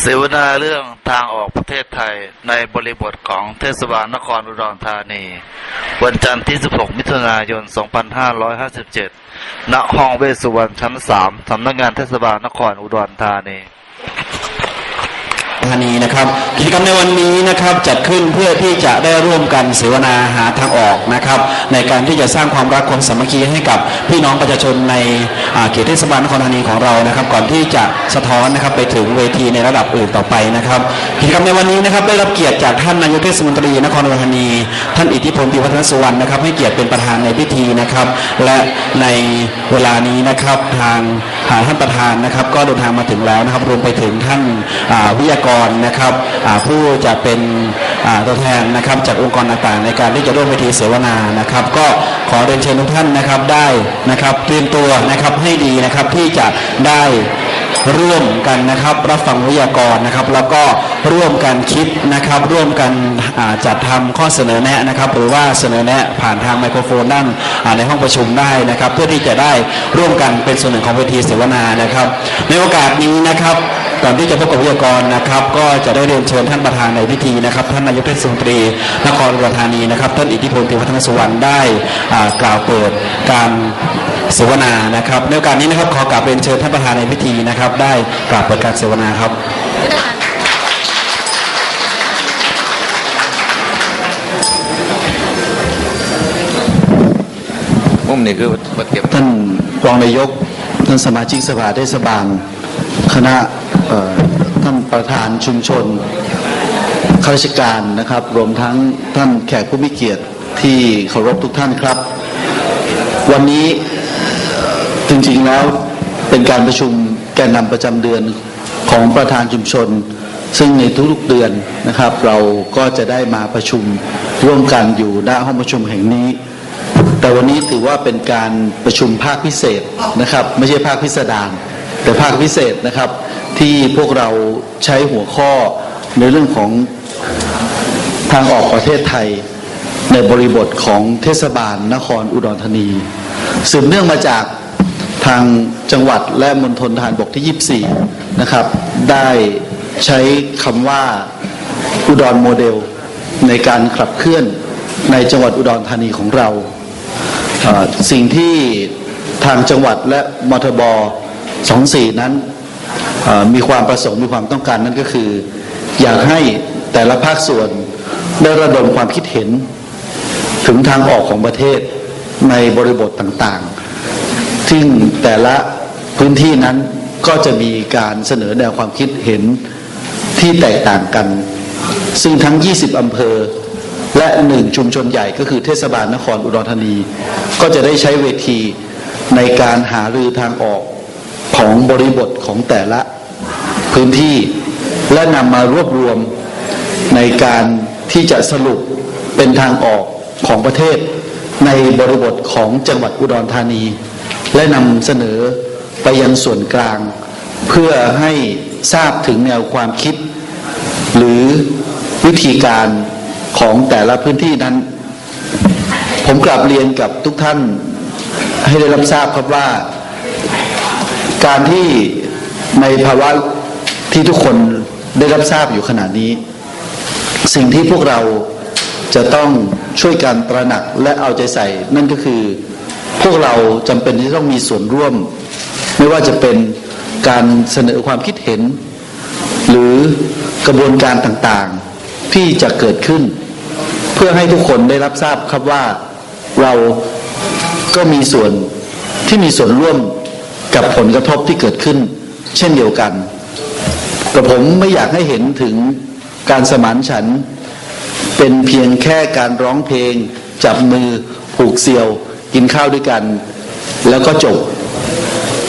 เสวนาเรื่องทางออกประเทศไทยในบริบทของเทศบาลนครอุดรธานี วันจันทร์ที่ 16 มิถุนายน 2557 ณ ห้องเวสุวรรณชั้น 3 สำนักงานเทศบาลนครอุดรธานี ธานีนะครับ กิจกรรมในวันนี้นะครับจัดขึ้นเพื่อที่จะได้ร่วมกันเสวนาหาทางออกนะครับ ในการที่จะสร้างความรักความสามัคคีให้กับพี่น้องประชาชนในเขตเทศบาลนครธานีของเรานะครับ ก่อนที่จะสะท้อนนะครับไปถึงเวทีในระดับอื่นต่อไปนะครับ กิจกรรมในวันนี้นะครับได้รับเกียรติจากท่านนายกเทศมนตรีนครธานี ท่านอิทธิพลพิพัฒนสุวรรณนะครับ ให้เกียรติเป็นประธานในพิธีนะครับ และในเวลานี้นะครับทางท่านประธานนะครับ ก็เดินทางมาถึงแล้วนะครับรวมไปถึงท่านวิทยากรนะครับผู้จะเป็นตัวแทนนะครับจากองค์กรต่างๆ ในการที่จะร่วมเวทีเสวนานะครับ ก็ขอเรียนเชิญทุกท่านนะครับได้นะครับเตรียมตัวนะครับให้ดีนะครับที่จะได้ร่วมกันนะครับรับฟังวิทยากรนะครับ แล้วก็ร่วมกันคิดนะครับ ร่วมกันจัดทำข้อเสนอแนะนะครับ หรือว่าเสนอแนะผ่านทางไมโครโฟนด้านในห้องประชุมได้นะครับ เพื่อที่จะได้ร่วมกันเป็นส่วนหนึ่งของเวทีเสวนานะครับ ในโอกาสนี้นะครับ ก่อนที่จะพบกับวิทยากรนะครับ ก็จะได้เรียนเชิญท่านประธานในพิธีนะครับ ท่านนายกเทศมนตรีนครอุดรธานีนะครับ ท่านอิทธิพลติวัฒนสุวรรณได้อ่ากล่าวเปิดการเสวนานะครับในโอกาสนี้นะครับขอกราบเรียนเชิญท่านประธานในพิธีนะครับ ได้กราบเปิดการเสวนาครับมุมนี้คือบัดเก็บท่านรองนายกท่านสมาชิกสภาเทศบาล คณะท่านประธานชุมชนข้าราชการนะครับ รวมทั้งท่านแขกผู้มีเกียรติที่เคารพทุกท่านครับ วันนี้จริงๆแล้วเป็นการประชุมแกนนำประจำเดือนของประธานชุมชน ซึ่งในทุกๆเดือนนะครับ เราก็จะได้มาประชุมร่วมกันอยู่ณห้องประชุมแห่งนี้ แต่วันนี้ถือว่าเป็นการประชุมภาคพิเศษนะครับ ไม่ใช่ภาคพิสดาร แต่ภาคพิเศษนะครับที่พวกเราใช้หัวข้อในเรื่องของทางออกประเทศไทย ในบริบทของเทศบาลนครอุดรธานี สืบเนื่องมาจากทางจังหวัดและมณฑลทหารบกที่ 24 นะครับ ได้ใช้คำว่าอุดรโมเดล ในการขับเคลื่อนในจังหวัดอุดรธานีของเรา สิ่งที่ทางจังหวัดและมทบ 24นั้นมีความประสงค์มีความต้องการนั่นก็คือ อยากให้แต่ละภาคส่วนได้ระดมความคิดเห็น ถึงทางออกของประเทศในบริบทต่างๆ ซึ่งแต่ละพื้นที่นั้นก็จะมีการเสนอแนวความคิดเห็นที่แตกต่างกัน ซึ่งทั้ง 20 อำเภอ และหนึ่งชุมชนใหญ่ก็คือเทศบาลนครอุดรธานี ก็จะได้ใช้เวทีในการหารือทางออก ของบริบทของแต่ละพื้นที่ และนำมารวบรวมในการที่จะสรุปเป็นทางออกของประเทศ ในบริบทของจังหวัดอุดรธานี และนำเสนอไปยังส่วนกลาง เพื่อให้ทราบถึงแนวความคิด หรือวิธีการของแต่ละพื้นที่นั้น ผมกลับเรียนกับทุกท่านให้ได้รับทราบครับว่า การที่ในภาวะที่ทุกคนได้รับทราบอยู่ขณะนี้ สิ่งที่พวกเราจะต้องช่วยกันตระหนักและเอาใจใส่ นั่นก็คือพวกเราจำเป็นที่ต้องมีส่วนร่วม ไม่ว่าจะเป็นการเสนอความคิดเห็น หรือกระบวนการต่างๆที่จะเกิดขึ้น เพื่อให้ทุกคนได้รับทราบครับว่าเราก็มีส่วนที่มีส่วนร่วม กับผลกระทบที่เกิดขึ้น เช่นเดียวกันแต่ผมไม่อยากให้เห็นถึงการสมานฉัน เป็นเพียงแค่การร้องเพลง จับมือผูกเสี่ยว กินข้าวด้วยกัน แล้วก็จบ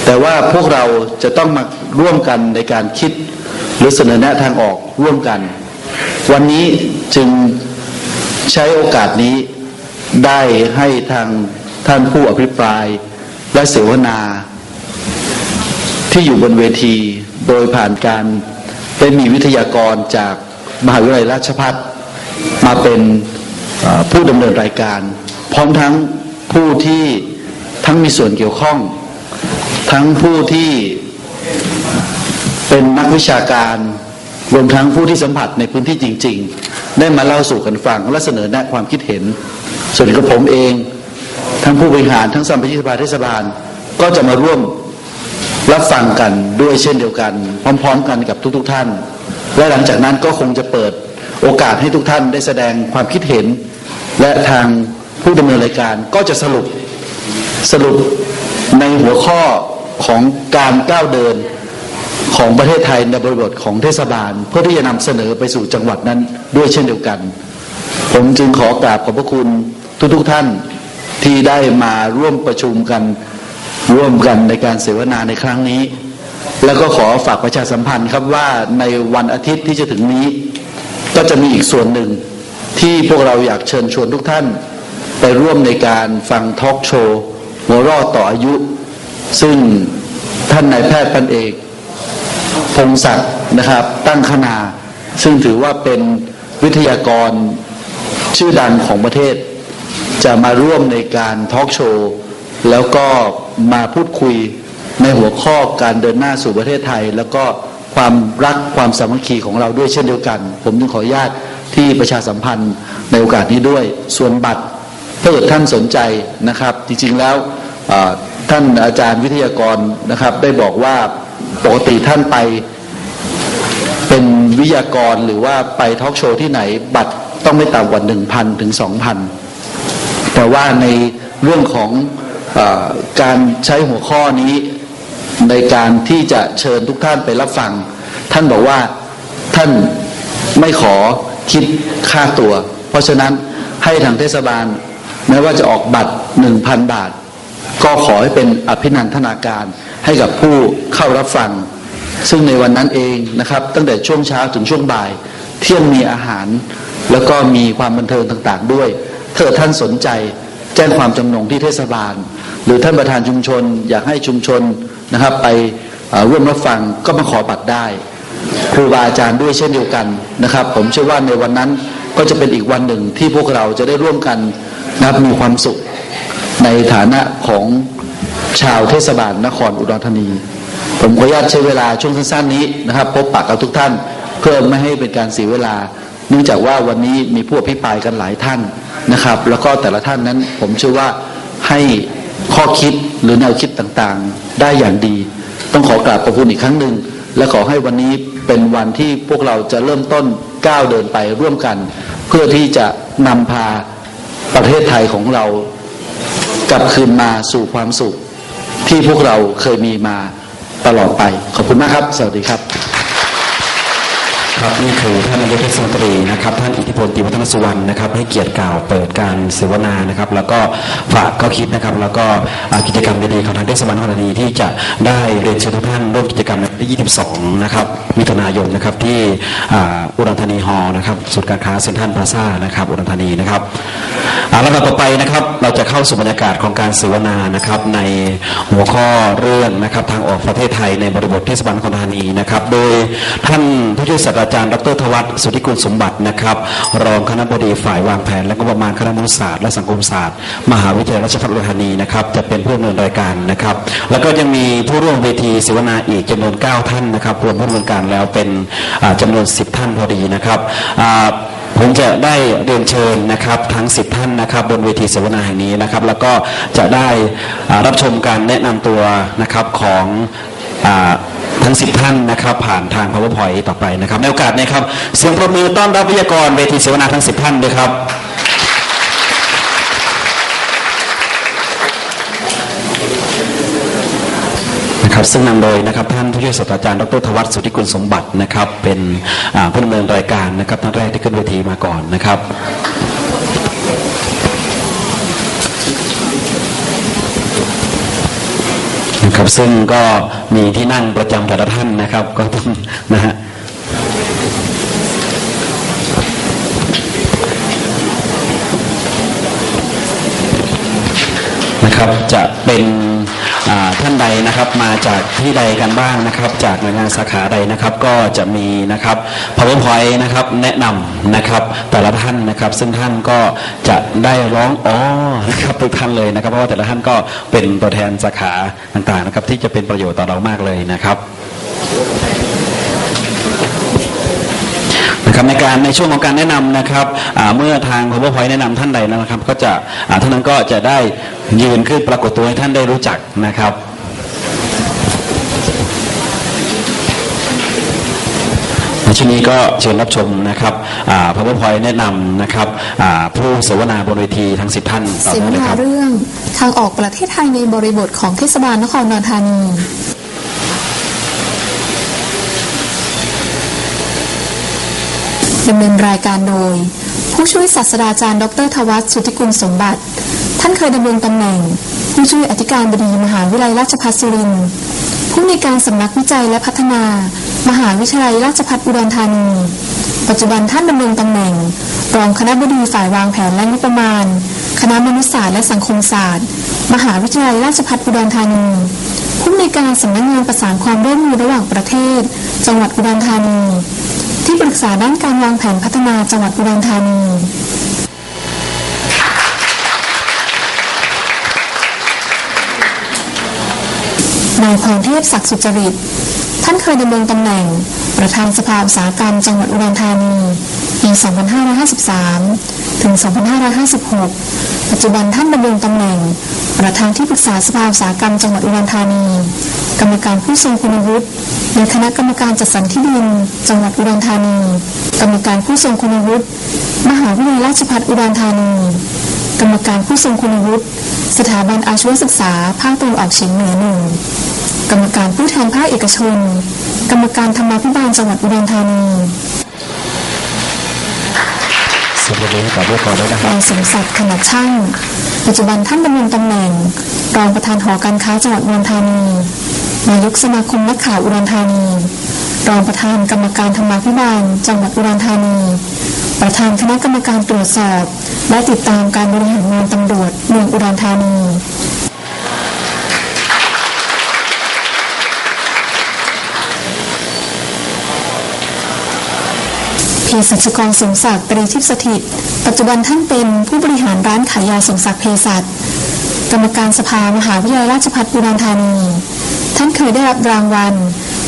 แต่ว่าพวกเราจะต้องมาร่วมกันในการคิดหรือเสนอแนะทางออกร่วมกัน วันนี้จึงใช้โอกาสนี้ได้ให้ทางท่านผู้อภิปรายและเสวนา ที่อยู่บนเวทีโดยผ่านการได้มีวิทยากรจากมหาวิทยาลัยราชภัฏมาเป็นผู้ดำเนินรายการ พร้อมทั้งผู้ที่ทั้งมีส่วนเกี่ยวข้อง ทั้งผู้ที่เป็นนักวิชาการรวมทั้งผู้ที่สัมผัสในพื้นที่จริง ๆ ได้มาเล่าสู่กันฟังและเสนอแนะความคิดเห็น ส่วนกับผมเอง ทั้งผู้บริหารทั้งสมาชิกสภาเทศบาลก็จะมาร่วม รับฟังกันด้วยเช่นเดียวกัน พร้อม ๆ กันกับทุก ๆท่าน และหลังจากนั้นก็คงจะเปิดโอกาสให้ทุกท่านได้แสดงความคิดเห็น และทางผู้ดำเนินรายการก็จะสรุปสรุปในหัวข้อของการก้าวเดินของประเทศไทยในบริบทของเทศบาล เพื่อที่จะนำเสนอไปสู่จังหวัดนั้นด้วยเช่นเดียวกัน ผมจึงขอกราบขอบพระคุณทุกๆทท่านที่ได้มาร่วมประชุมกัน ร่วมกันในการเสวนาในครั้งนี้ แล้วก็ขอฝากประชาสัมพันธ์ครับว่าในวันอาทิตย์ที่จะถึงนี้ ก็จะมีอีกส่วนหนึ่งที่พวกเราอยากเชิญชวนทุกท่าน ไปร่วมในการฟังทอล์กโชว์หัวรอดต่ออายุ ซึ่งท่านนายแพทย์พันเอกพงศักดิ์นะครับ ตั้งคณา ซึ่งถือว่าเป็นวิทยากรชื่อดังของประเทศ จะมาร่วมในการทอล์กโชว์ แล้วก็มาพูดคุยในหัวข้อการเดินหน้าสู่ประเทศไทย แล้วก็ความรักความสามัคคีของเราด้วยเช่นเดียวกัน ผมจึงขออนุญาตที่ประชาสัมพันธ์ในโอกาสนี้ด้วยส่วนบัตรถ้าเกิดท่านสนใจนะครับ จริงๆแล้วท่านอาจารย์วิทยากรนะครับ ได้บอกว่าปกติท่านไปเป็นวิทยากรหรือว่าไปทอล์กโชว์ที่ไหนบัตรต้องไม่ต่ำกว่าหนึ่งพันถึงสองพันแต่ว่าในเรื่องของ การใช้หัวข้อนี้ในการที่จะเชิญทุกท่านไปรับฟัง ท่านบอกว่าท่านไม่ขอคิดค่าตัว เพราะฉะนั้นให้ทางเทศบาล แม้ว่าจะออกบัตรหนึ่งพันบาท ก็ขอให้เป็นอภินันทนาการให้กับผู้เข้ารับฟัง ซึ่งในวันนั้นเองนะครับ ตั้งแต่ช่วงเช้าถึงช่วงบ่าย เที่ยงมีอาหาร แล้วก็มีความบันเทิงต่างๆด้วยถ้าเกิดท่านสนใจแจ้งความจำนงที่เทศบาล หรือท่านประธานชุมชน อยากให้ชุมชนนะครับ ไปร่วมรับฟังก็มาขอบัตรได้ครูบาอาจารย์ด้วยเช่นเดียวกันนะครับ ผมเชื่อว่าในวันนั้นก็จะเป็นอีกวันหนึ่งที่พวกเราจะได้ร่วมกันนับมีความสุข ในฐานะของชาวเทศบาลนครอุดรธานี ผมขออนุญาตใช้เวลาช่วงสั้นๆนี้นะครับ พบปะกับทุกท่านเพื่อไม่ให้เป็นการเสียเวลา เนื่องจากว่าวันนี้มีผู้อภิปรายกันหลายท่านนะครับ แล้วก็แต่ละท่านนั้นผมเชื่อว่าให้ ข้อคิดหรือแนวคิดต่างๆ ได้อย่างดี ต้องขอกราบขอบคุณอีกครั้งหนึ่ง และขอให้วันนี้เป็นวันที่พวกเราจะเริ่มต้นก้าวเดินไปร่วมกัน เพื่อที่จะนำพาประเทศไทยของเรากลับคืนมาสู่ความสุขที่พวกเราเคยมีมาตลอดไป ขอบคุณมากครับ สวัสดีครับ ครับนี่คือท่านนายกเทศมนตรีนะครับท่านอิทธิพลติวัฒนสุวรรณนะครับให้เกียรติกล่าวเปิดการเสวนานะครับ แล้วก็ฝากข้อคิดนะครับ แล้วก็กิจกรรมดีๆของทางเทศบาลนครธานีที่จะได้เรียนเชิญทุกท่านร่วมกิจกรรมในวันที่ 22 นะครับมิถุนายนนะครับที่อุดรธานีฮอลล์นะครับศูนย์การค้าเซ็นทรัลพลาซ่านะครับอุดรธานีนะครับลำดับต่อไปนะครับเราจะเข้าสู่บรรยากาศของการเสวนานะครับในหัวข้อเรื่องนะครับทางออกประเทศไทยในบริบทเทศบาลนครธานีนะครับ โดยท่านผู้ช่วยศาสตราจารย์ ดรทวัฒน์สุทธิกุลสมบัตินะครับ รองคณะบดีฝ่ายวางแผน และงบประมาณคณะมนุษยศาสตร์และสังคมศาสตร์ มหาวิทยาลัยราชภัฏอุดรธานีนะครับจะเป็นผู้ดำเนินรายการนะครับ แล้วก็ยังมีผู้ร่วมเวทีเสวนาอีกจำนวน 9 ท่านนะครับรวมผู้ดำเนินการแล้วเป็นอ่าจำนวน 10 ท่านพอดีนะครับผมจะได้เรียนเชิญนะครับทั้ง 10 ท่านนะครับบนเวทีเสวนาแห่งนี้นะครับ แล้วก็จะได้รับชมการแนะนำตัวนะครับของ ทั้ง 10 ท่านนะครับผ่านทาง powerpoint ต่อไปนะครับในโอกาสนี้ครับเสียงปรบมือต้อนรับวิทยากรเวทีเสวนาทั้ง 10 ท่านด้วยครับนะครับซึ่งนำโดยนะครับท่านผู้ช่วยศาสตราจารย์ดรทวัฒน์สุทธิกุลสมบัตินะครับเป็นผู้ดำเนินรายการนะครับท่านแรกที่ขึ้นเวทีมาก่อนนะครับ นะครับ ซึ่งก็มีที่นั่งประจำแต่ละท่านนะครับ ก็ต้องนะฮะนะครับจะเป็น ท่านใดนะครับมาจากที่ใดกันบ้างนะครับ จากหน่วยงานสาขาใดนะครับก็จะมีนะครับ powerpoint นะครับแนะนำนะครับแต่ละท่านนะครับ ซึ่งท่านก็จะได้ร้องอ๋อนะครับทุกท่านเลยนะครับ เพราะว่าแต่ละท่านก็เป็นตัวแทนสาขาต่างๆนะครับ ที่จะเป็นประโยชน์ต่อเรามากเลยนะครับ ครับในการในช่วงของการแนะนำนะครับเมื่อทาง powerpoint แนะนำท่านใดนะครับ ก็จะท่านนั้นก็จะได้ยืนขึ้นปรากฏตัวให้ท่านได้รู้จักนะครับในช่วงนี้ก็เชิญรับชมนะครับอ่า powerpoint แนะนำนะครับผู้เสวนาบนเวทีทั้งสิบท่านต่อเสไปวนาครับเรื่องทางออกประเทศไทยในบริบทของเทศบาลนครนนทานี ดำเนินรายการโดย ผู้ช่วยศาสตราจารย์ ดรทวัฒน์สุทธิกุลสมบัติ ท่านเคยดำรงตำแหน่ง ผู้ช่วยอธิการบดีมหาวิทยาลัยราชภัฏสุรินทร์ผู้ในการสำนักวิจัยและพัฒนา มหาวิทยาลัยราชภัฏอุดรธานี ปัจจุบันท่านดำรงตำแหน่ง รองคณะบดีฝ่ายวางแผนและงบประมาณ คณะมนุษยศาสตร์และสังคมศาสตร์ มหาวิทยาลัยราชภัฏอุดรธานีผู้ในการสำนักงานประสานความร่วมมือระหว่างประเทศ จังหวัดอุดรธานี ษาด้านการวางแผนพัฒนาจังหวัดอุดรธานีนายพรเทพศักดิ์สุจริต ท่านเคยดำรงตำแหน่ง ประธานสภาอุตสาหกรรมจังหวัดอุดรธานีปี 2553 ถึง 2556 ปัจจุบันท่านดำรงตำแหน่ง ประธานที่ปรึกษาสภาอุตสาหกรรมจังหวัดอุดรธานี กรรมการผู้ทรงคุณวุฒิ ในคณะกรรมการจัดสรรที่ดิน จังหวัดอุดรธานี กรรมการผู้ทรงคุณวุฒิมหาวิทยาลัยราชภัฏอุดรธานี กรรมการผู้ทรงคุณวุฒิสถาบันอาชีวศึกษาภาคตะวันออกเฉียงเหนือหนึ่งกรรมการผู้แทนภาคเอกชน กรรมการธรรมาภิบาลจังหวัดอุดรธานีสวัสดีกับเรียบร้อยแล้วนะครันาบยสมศักดิ์ขนาดช่าง ปัจจุบันท่านดำรงตำแหน่ง รองประธานหอการค้าจังหวัดอุดรธานี นายกสมาคมนักข่าวอุดรธานี รองประธานกรรมการธรรมาภิบาล จังหวัดอุดรธานี ประธานคณะกรรมการตรวจสอบ และติดตามการบริหารงานตำรวจเมืองอุดรธานีเภสัชกรสมศักดิ์ตรีทิพสถิต ปัจจุบันท่านเป็นผู้บริหารร้านขายยาสมศักดิ์เภสัชกรรมการสภามหาวิทยาลัยราชภัฏอุดรธานี ท่านเคยได้รับรางวัล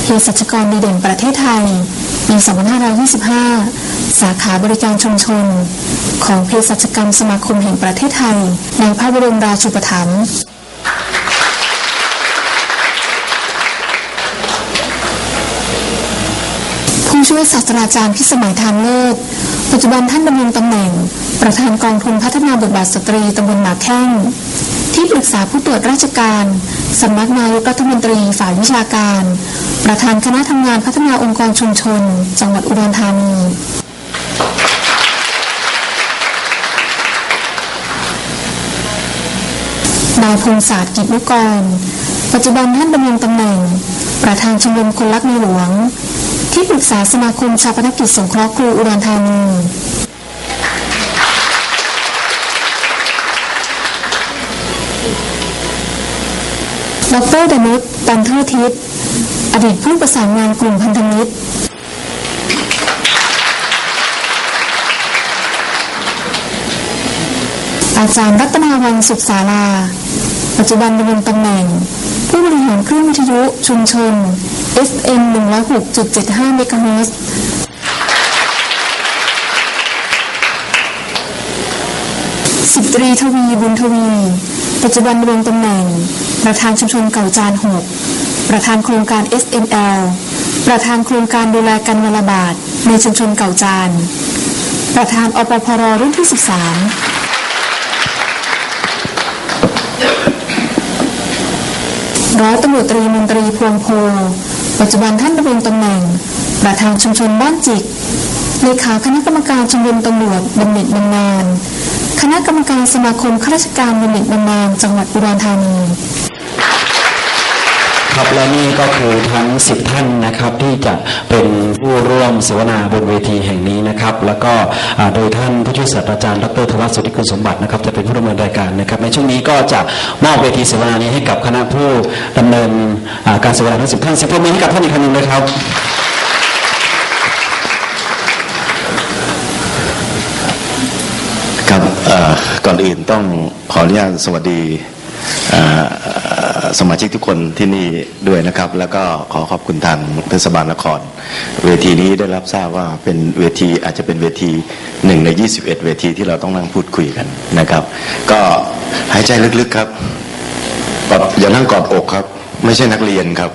เภสัชกรดีเด่นประเทศไทยปี2525 สาขาบริการชุมชน ของเภสัชกรรมสมาคมแห่งประเทศไทย ในพระบรมราชูปถัมภ์ผู้ช่วยศาสตราจารย์พิสมัยทานเลิศ ปัจจุบันท่านดำรงตำแหน่ง ประธานกองทุนพัฒนาบทบาทสตรีตำบลหมาแข้งที่ปรึกษาผู้ตรวจราชการ สำนักนายกรัฐมนตรีฝ่ายวิชาการ ประธานคณะทำงานพัฒนาองค์กรชุมชน จังหวัดอุดรธานี นายพงศาสตร์กิจนุกร ปัจจุบันท่านดำรงตำแหน่ง ประธานชมรมคนรักในหลวง ที่ปรึกษาสมาคมชาปนกิจสงเคราะห์ครูอุดรธานี ดรดนุชตันเทอร์ทิพย์อดีตผู้ประสานงานกลุ่มพันธมิตร อาจารย์รัตนาวันสุขศาลา ปัจจุบันดำรงตำแหน่ง ผู้บริหารคลื่นวิทยุชุมชน FM 106.75เมกะเฮิรตซ์สิบตรีทวีบุญทวี ปัจจุบันดำรงตำแหน่ง ประธานชุมชนเก่าจานหกประธานโครงการ SML ประธานโครงการดูแลกันวลบาทในชุมชนเก่าจาน ประธานอปพรรุ่นที่ 13ร้อยตำรวจตรีมนตรีพวงโพ ปัจจุบันท่านดำรงตำแหน่ง ประธานชุมชนบ้านจิก เลขาคณะกรรมการชมรมตำรวจบำเหน็จบำนาญ คณะกรรมการสมาคมข้าราชการบำเหน็จบำนาญจังหวัดอุดรธานี ครับและนี่ก็คือทั้ง 10 ท่านนะครับที่จะเป็นผู้ร่วมเสวนาบนเวทีแห่งนี้นะครับ แล้วก็โดยท่านผู้ช่วยศาสตราจารย์ดรธวัฒน์สุทธิคุณสมบัตินะครับจะเป็นผู้ดำเนินรายการนะครับ ในช่วงนี้ก็จะมอบเวทีเสวนานี้ให้กับคณะผู้ดำเนินการเสวนาทั้ง10ท่านเสิบมือให้กับท่านอีกครั้งหนึ่งเลยครับครับก่อนอื่นต้องขออนุญาตสวัสดีอ่อ สมาชิกทุกคนที่นี่ด้วยนะครับ แล้วก็ขอขอบคุณทางเทศบาลนคร เวทีนี้ได้รับทราบว่าเป็นเวทีอาจจะเป็นเวทีหนึ่งใน 21 เวทีที่เราต้องนั่งพูดคุยกันนะครับ ก็หายใจลึกๆครับอย่านั่งกอดอกครับ ไม่ใช่นักเรียนครับ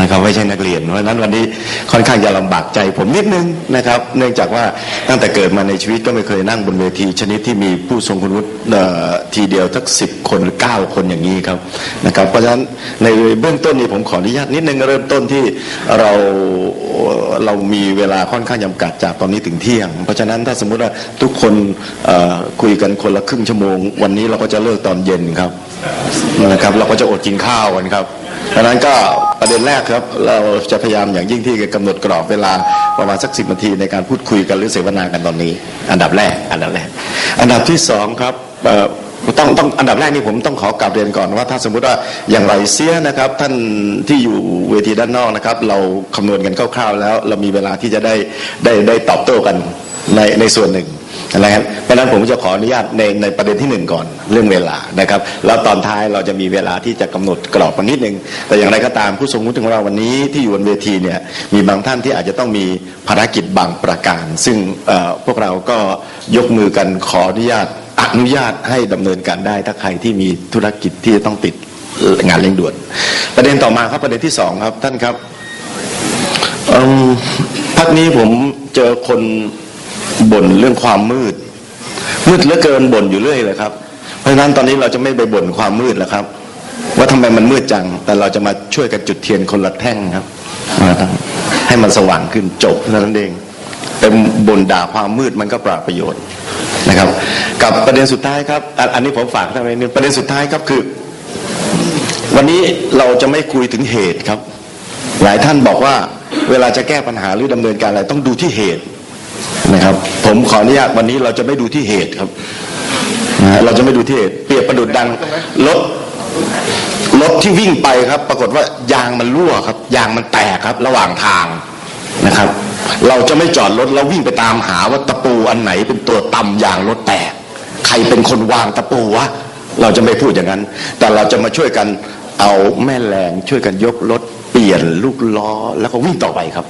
นะครับไม่ใช่นักเรียนเพราะฉะนั้นวันนี้ค่อนข้างจะลำบากใจผมนิดนึงนะครับ เนื่องจากว่าตั้งแต่เกิดมาในชีวิตก็ไม่เคยนั่งบนเวทีชนิดที่มีผู้ทรงคุณวุฒิทีเดียวทักสิบคนหรือเก้าคนอย่างนี้ครับนะครับเพราะฉะนั้นในเบื้องต้นนี้ผมขออนุญาตนิดนึงเริ่มต้นที่เราเรามีเวลาค่อนข้างจำกัดจากตอนนี้ถึงเที่ยง เพราะฉะนั้นถ้าสมมุติว่าทุกคนคุยกันคนละครึ่งชั่วโมง วันนี้เราก็จะเลิกตอนเย็นครับนะครับ เราก็จะอดกินข้าวกันครับ ดังนั้นก็ประเด็นแรกครับ เราจะพยายามอย่างยิ่งที่จะกำหนดกรอบเวลาประมาณสักสิบนาทีในการพูดคุยกันหรือเสวนากันตอนนี้ อันดับแรก อันดับแรก อันดับที่สองครับต้องต้องอันดับแรกนี่ผมต้องขอกลับเรียนก่อนว่าถ้าสมมุติว่าอย่างไรเสียนะครับ ท่านที่อยู่เวทีด้านนอกนะครับ เราคำนวณกันคร่าวๆแล้ว เรามีเวลาที่จะได้ได้ได้ตอบโต้กันในในส่วนหนึ่ง นะครับเพราะนั้นผมจะขออนุญาตในในประเด็นที่หนึ่งก่อนเรื่องเวลานะครับ แล้วตอนท้ายเราจะมีเวลาที่จะกำหนดกรอบกันนิดนึงแต่อย่างไรก็ตามผู้ทรงวุฒิของเราวันนี้ที่อยู่บนเวทีเนี่ยมีบางท่านที่อาจจะต้องมีภารกิจบางประการ ซึ่งเอ่อพวกเราก็ยกมือกันขออนุญาตอนุญาตให้ดำเนินการได้ถ้าใครที่มีธุรกิจที่จะต้องติดงานเร่งด่วน ประเด็นต่อมาครับประเด็นที่สองครับท่านครับเอิ่มพักนี้ผมเจอคน บ่นเรื่องความมืด มืดเหลือเกินบ่นอยู่เรื่อยเลยครับ เพราะฉะนั้นตอนนี้เราจะไม่ไปบ่นความมืดแล้วครับ ว่าทำไมมันมืดจัง แต่เราจะมาช่วยกันจุดเทียนคนละแท่งครับให้มันสว่างขึ้นจบเท่านั้นเองแต่บ่นด่าความมืดมันก็ปราบประโยชน์นะครับ กับประเด็นสุดท้ายครับ อันนี้ผมฝากท่านไว้นึงประเด็นสุดท้ายครับคือ วันนี้เราจะไม่คุยถึงเหตุครับ หลายท่านบอกว่าเวลาจะแก้ปัญหาหรือดำเนินการอะไรต้องดูที่เหตุ นะครับ ผมขออนุญาตวันนี้เราจะไม่ดูที่เหตุครับนะฮะเราจะไม่ดูที่เหตุเปรียบประดุดดังรถรถที่วิ่งไปครับ ปรากฏว่ายางมันรั่วครับ ยางมันแตกครับ ระหว่างทางนะครับ เราจะไม่จอดรถแล้ววิ่งไปตามหาว่าตะปูอันไหนเป็นตัวตำยางรถแตก ใครเป็นคนวางตะปูวะเราจะไม่พูดอย่างนั้น แต่เราจะมาช่วยกันเอาแม่แรงช่วยกันยกรถเปลี่ยนลูกล้อแล้วก็วิ่งต่อไปครับ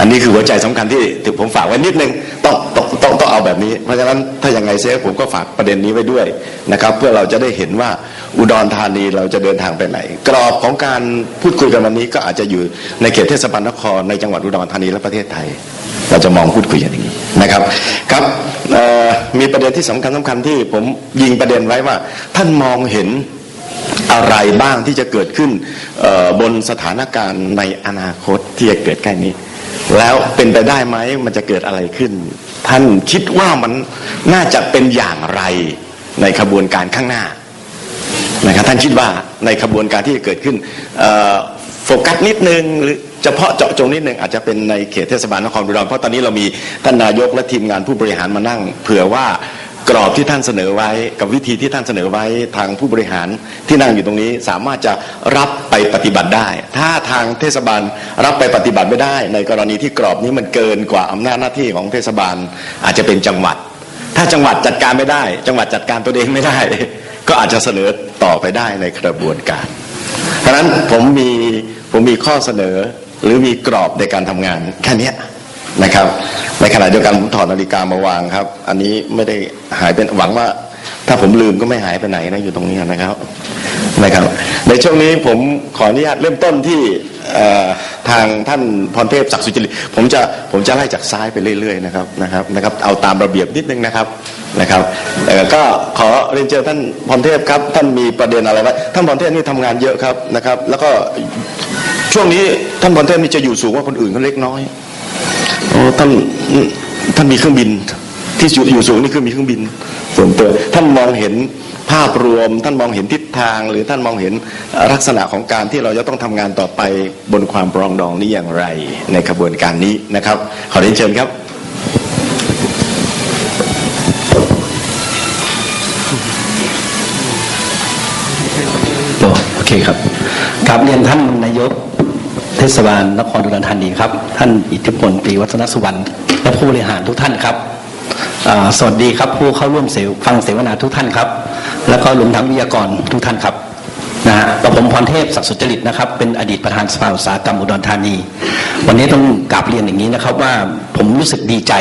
อันนี้คือหัวใจสำคัญที่ที่ผมฝากไว้นิดนึงต้องต้องต้องต้องเอาแบบนี้ เพราะฉะนั้นถ้าอย่างไงเซฟผมก็ฝากประเด็นนี้ไว้ด้วยนะครับ เพื่อเราจะได้เห็นว่าอุดรธานีเราจะเดินทางไปไหน กรอบของการพูดคุยกันวันนี้ก็อาจจะอยู่ในเขตเทศบาลนครในจังหวัดอุดรธานีและประเทศไทย เราจะมองพูดคุยกันอย่างนี้นะครับครับมีประเด็นที่สำคัญสำคัญที่ผมยิงประเด็นไว้ว่า ท่านมองเห็นอะไรบ้างที่จะเกิดขึ้นบนสถานการณ์ในอนาคตที่จะเกิดใกล้นี้ แล้วเป็นไปได้ไหมมันจะเกิดอะไรขึ้น ท่านคิดว่ามันน่าจะเป็นอย่างไรในขบวนการข้างหน้านะครับท่านคิดว่าในขบวนการที่จะเกิดขึ้นโฟกัสนิดนึงหรือเฉพาะเจาะจงนิดนึงอาจจะเป็นในเขตเทศบาลนครอุดรเพราะตอนนี้เรามีท่านนายกและทีมงานผู้บริหารมานั่ง เผื่อว่า กรอบที่ท่านเสนอไว้ กับวิธีที่ท่านเสนอไว้ทางผู้บริหารที่นั่งอยู่ตรงนี้สามารถจะรับไปปฏิบัติได้ ถ้าทางเทศบาลรับไปปฏิบัติไม่ได้ ในกรณีที่กรอบนี้มันเกินกว่าอำนาจหน้าที่ของเทศบาลอาจจะเป็นจังหวัด ถ้าจังหวัดจัดการไม่ได้ จังหวัดจัดการตัวเองไม่ได้ ก็อาจจะเสนอต่อไปได้ในกระบวนการเพราะฉะนั้นผมมีผมมีข้อเสนอหรือมีกรอบในการทำงานแค่นี้ นะครับ ในขณะเดียวกันผมถอดนาฬิกามาวางครับ อันนี้ไม่ได้หายเป็นหวังว่า ถ้าผมลืมก็ไม่หายไปไหนนะอยู่ตรงนี้นะครับนะครับ ในช่วงนี้ผมขออนุญาตเริ่มต้นที่ทางท่านพรเทพศักดิ์สุจริตผมจะผมจะไล่จากซ้ายไปเรื่อยๆนะครับนะครับนะครับ เอาตามระเบียบนิดนึงนะครับนะครับเอ่ก็ขอเรียนเชิญท่านพรเทพครับ ท่านมีประเด็นอะไรไว้ท่านพรเทพนี่ทำงานเยอะครับนะครับ แล้วก็ช่วงนี้ท่านพรเทพนี่จะอยู่สูงกว่าคนอื่นเขาเล็กน้อย อท่านท่านมีเครื่องบิน ที่อยู่อยู่สูงนี่คือมีเครื่องบินส่วนตัวท่านมองเห็นภาพรวม ท่านมองเห็นทิศทาง หรือท่านมองเห็นลักษณะของการที่เราจะต้องทำงานต่อไปบนความปรองดองนี้อย่างไรในกระบวนการนี้นะครับ ขอเรียนเชิญครับโอเคครับกราบเรียนท่านนายก เทศบาลนครอุดรธานีครับ ท่านอิทธิพลปรีวัฒนสุวรรณและผู้บริหารทุกท่านครับสวัสดีครับผู้เข้าร่วมเสวฟังเสวนาทุกท่านครับ แล้วก็รวมทั้งวิทยากรทุกท่านครับนะฮะกระผมพรเทพศักดิ์สุจริตนะครับ เป็นอดีตประธานสภาอุตสาหกรรมอุดรธานี วันนี้ต้องกราบเรียนอย่างนี้นะครับว่าผมรู้สึกดีใจ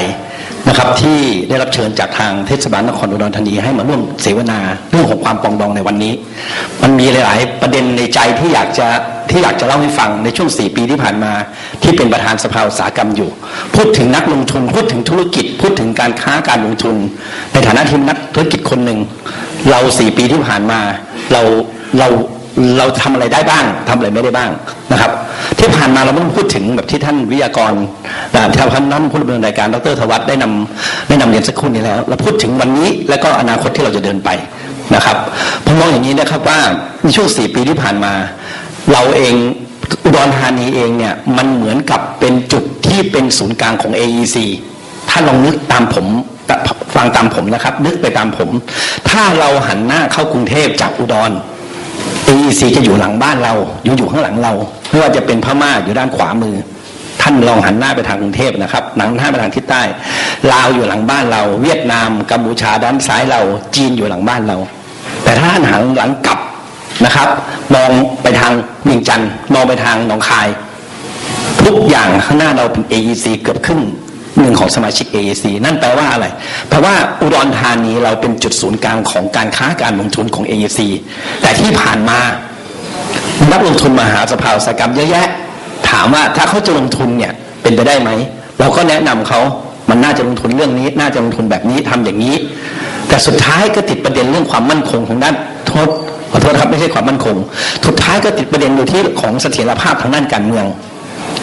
นะครับที่ได้รับเชิญจากทางเทศบาลนครอุดรธานีให้มาร่วมเสวนาเรื่องของความปองดองในวันนี้ มันมีหลาย ๆ ประเด็นในใจที่อยากจะที่อยากจะเล่าให้ฟังในช่วง 4 ปีที่ผ่านมา ที่เป็นประธานสภาอุตสาหกรรมอยู่ พูดถึงนักลงทุนพูดถึงธุรกิจ พูดถึงการค้าการลงทุน ในฐานะที่นักธุรกิจคนหนึ่งเราสี่ปีที่ผ่านมาเราเราเราทำอะไรได้บ้างทำอะไรไม่ได้บ้างนะครับ ที่ผ่านมาเราไม่ต้องพูดถึงแบบที่ท่านวิทยากรนะที่ท่านนั้นผู้ดำเนินรายการดรธวัฒน์ได้นำได้นำเรียนสักครู่นี้แล้วเราพูดถึงวันนี้และก็อนาคตที่เราจะเดินไปนะครับผมมองอย่างนี้นะครับว่าในช่วงสี่ปีที่ผ่านมา เราเองอุดรธานีเองเนี่ยมันเหมือนกับเป็นจุดที่เป็นศูนย์กลางของ AEC ถ้าลองนึกตามผมฟังตามผมนะครับ นึกไปตามผม ถ้าเราหันหน้าเข้ากรุงเทพจากอุดร AEC จะอยู่หลังบ้านเราอยู่อยู่ข้างหลังเรา ไม่ว่าจะเป็นพม่าอยู่ด้านขวามือ ท่านลองหันหน้าไปทางกรุงเทพนะครับหนังหน้าไปทางทิศใต้ลาวอยู่หลังบ้านเรา เวียดนามกัมพูชาด้านซ้ายเรา จีนอยู่หลังบ้านเรา แต่ถ้าท่านหันหลังกลับนะครับมองไปทางเวียงจันทร์มองไปทางหนองคาย ทุกอย่างข้างหน้าเราเป็น AEC เกือบครึ่งหนึ่งของสมาชิก AEC นั่นแปลว่าอะไร แปลว่าอุดรธานีเราเป็นจุดศูนย์กลางของการค้าการลงทุนของ AEC แต่ที่ผ่านมา นักลงทุนมาหาสภาอุตสาหกรรมเยอะแยะ ถามว่าถ้าเขาจะลงทุนเนี่ยเป็นไปได้ไหม เราก็แนะนำเขามันน่าจะลงทุนเรื่องนี้ น่าจะลงทุนแบบนี้ทำอย่างนี้ แต่สุดท้ายก็ติดประเด็นเรื่องความมั่นคงของด้านโทษขอโทษครับไม่ใช่ความมั่นคง สุดท้ายก็ติดประเด็นอยู่ที่ของเสถียรภาพทางด้านการเมือง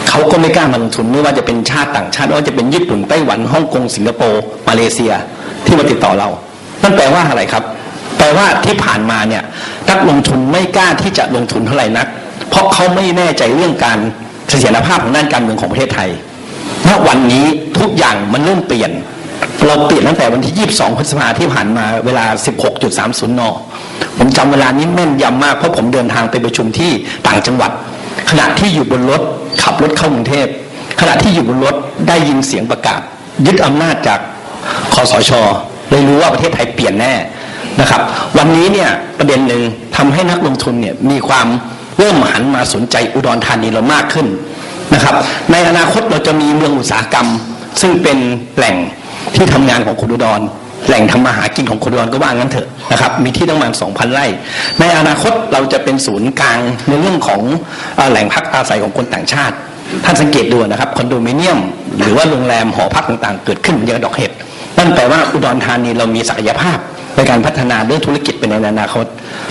เขาก็ไม่กล้ามาลงทุนไม่ว่าจะเป็นชาติต่างชาติไม่ว่าจะเป็นญี่ปุ่นไต้หวันฮ่องกงสิงคโปร์มาเลเซีย ที่มาติดต่อเรานั่นแปลว่าอะไรครับ ลว่าที่ผ่านมาเนี่ยนักลงทุนไม่กล้าที่จะลงทุนเท่าไหร่นัก เพราะเขาไม่แน่ใจเรื่องการเสถียรภาพของด้านการเมืองของประเทศไทยณวันนี้ทุกอย่างมันเริ่มเปลี่ยน เราเปลี่ยนตั้งแต่วันที่ 22 พฤษภาที่ผ่านมาเวลา 16.30 น ผมจำเวลานี้แม่นยำมาก เพราะผมเดินทางไปประชุมที่ต่างจังหวัด ขณะที่อยู่บนรถขับรถเข้ากรุงเทพขณะที่อยู่บนรถได้ยินเสียงประกาศ ยึดอำนาจจากคอสชเลยรู้ว่าประเทศไทยเปลี่ยนแน่ นะครับ วันนี้เนี่ยประเด็นหนึ่งทำให้นักลงทุนเนี่ยมีความเริ่มหันมาสนใจอุดรธานีเรามากขึ้นนะครับ ในอนาคตเราจะมีเมืองอุตสาหกรรม ซึ่งเป็นแหล่งที่ทำงานของคนอุดรแหล่งทำมาหากินของคนอุดรก็ว่างั้นเถอะนะครับ มีที่ตั้งประมาณ2,000 ไร่ ในอนาคตเราจะเป็นศูนย์กลางในเรื่องของแหล่งพักอาศัยของคนต่างชาติ ท่านสังเกตดูนะครับคอนโดมิเนียม หรือว่าโรงแรมหอพักต่างๆ เกิดขึ้นเยอะดอกเห็ดนั่นแปลว่าอุดรธานีเรามีศักยภาพ ในการพัฒนาเรื่องธุรกิจเป็นในอนาคต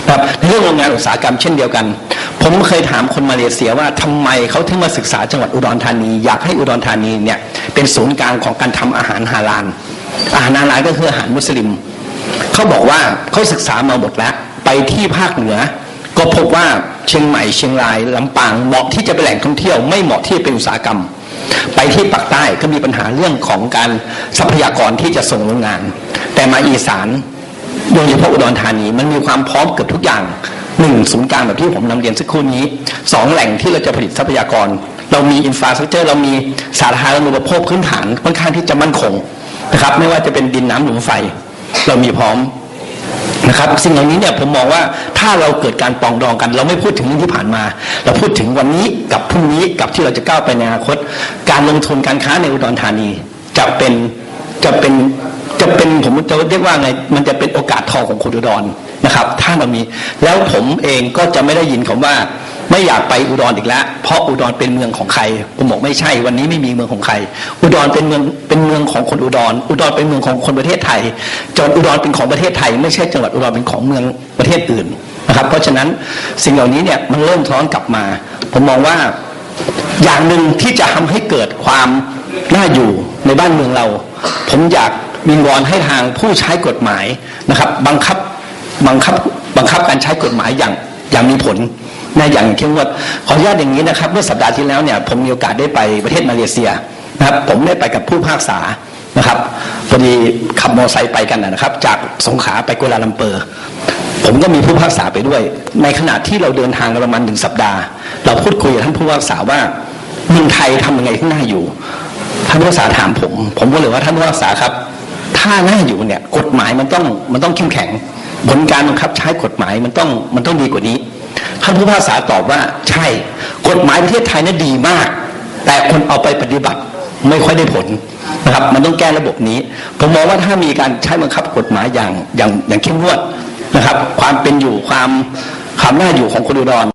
นะครับในเรื่องโรงงานอุตสาหกรรมเช่นเดียวกัน ผมเคยถามคนมาเลเซียว่าทำไมเขาถึงมาศึกษาจังหวัดอุดรธานี อยากให้อุดรธานีเนี่ยเป็นศูนย์กลางของการทำอาหารฮาลาลอาหารฮาลาลก็คืออาหารมุสลิมเขาบอกว่าเขาศึกษามาหมดแล้ว ไปที่ภาคเหนือ ก็พบว่าเชียงใหม่เชียงรายลำปางเหมาะที่จะเป็นแหล่งท่องเที่ยวไม่เหมาะที่จะเป็นอุตสาหกรรมไปที่ปากใต้ก็มีปัญหาเรื่องของการทรัพยากรที่จะส่งโรงงาน แต่มาอีสาน โดยเฉพาะอุดรธานีมันมีความพร้อมเกือบทุกอย่างหนึ่งศูนย์กลางแบบที่ผมนำเรียนสักครู่นี้สองแหล่งที่เราจะผลิตทรัพยากร เรามีอินฟราสตรักเจอร์เรามีสาธารณูปโภคพื้นฐานค่อนข้างที่จะมั่นคงนะครับ ไม่ว่าจะเป็นดินน้ำหลมไฟ เรามีพร้อมนะครับสิ่งเหล่านี้เนี่ยผมมองว่าถ้าเราเกิดการปองดองกัน เราไม่พูดถึงเรื่องที่ผ่านมา เราพูดถึงวันนี้กับพรุ่งนี้กับที่เราจะก้าวไปในอนาคต การลงทุนการค้าในอุดรธานีจะเป็นจะเป็น จะเป็นผมจะเรียกว่าไงมันจะเป็นโอกาสทองของคนอุดรนะครับ ถ้าเรามีแล้วผมเองก็จะไม่ได้ยินคำว่า ไม่อยากไปอุดรอีกแล้วเพราะอุดรเป็นเมืองของใครผมบอกไม่ใช่ วันนี้ไม่มีเมืองของใคร อุดรเป็นเมืองเป็นเมืองของคนอุดร อุดรเป็นเมืองของคนประเทศไทยจังหวัดอุดรเป็นของประเทศไทย ไม่ใช่จังหวัดอุดรเป็นของเมืองประเทศอื่นนะครับเพราะฉะนั้นสิ่งเหล่านี้เนี่ยมันเริ่มท้อนกลับมา ผมมองว่าอย่างหนึ่งที่จะทำให้เกิดความน่าอยู่ในบ้านเมืองเรา ผมอยาก วิงวอนให้ทางผู้ใช้กฎหมายนะครับ บังคับบังคับบังคับการใช้กฎหมายอย่างอย่างมีผลนะอย่างเข้มงวดขออนุญาตอย่างนี้นะครับ เมื่อสัปดาห์ที่แล้วเนี่ยผมมีโอกาสได้ไปประเทศมาเลเซียนะครับผมได้ไปกับผู้พากษานะครับพอดีขับมอเตอร์ไซค์ไปกันนะครับ จากสงขลาไปกัวลาลัมเปอร์ ผมก็มีผู้พากษาไปด้วย ในขณะที่เราเดินทางกันประมาณหนึ่งสัปดาห์ เราพูดคุยกับท่านผู้พากษาว่าเมืองไทยทำยังไงที่น่าอยู่ท่านผู้พากษาถามผม ผมก็เลยว่าท่านผู้พิพากษาครับ ถ้าน่าอยู่เนี่ย กฎหมายมันต้องมันต้องเข้มแข็งผลการบังคับใช้กฎหมายมันต้องมันต้องดีกว่านี้ท่านผู้พิพากษาตอบว่าใช่ กฎหมายประเทศไทยนั้นดีมาก แต่คนเอาไปปฏิบัติไม่ค่อยได้ผลนะครับ มันต้องแก้ระบบนี้ ผมมองว่าถ้ามีการใช้บังคับกฎหมายอย่างอย่างอย่างเข้มงวดนะครับ ความเป็นอยู่ความความน่าอยู่ของคนอุดร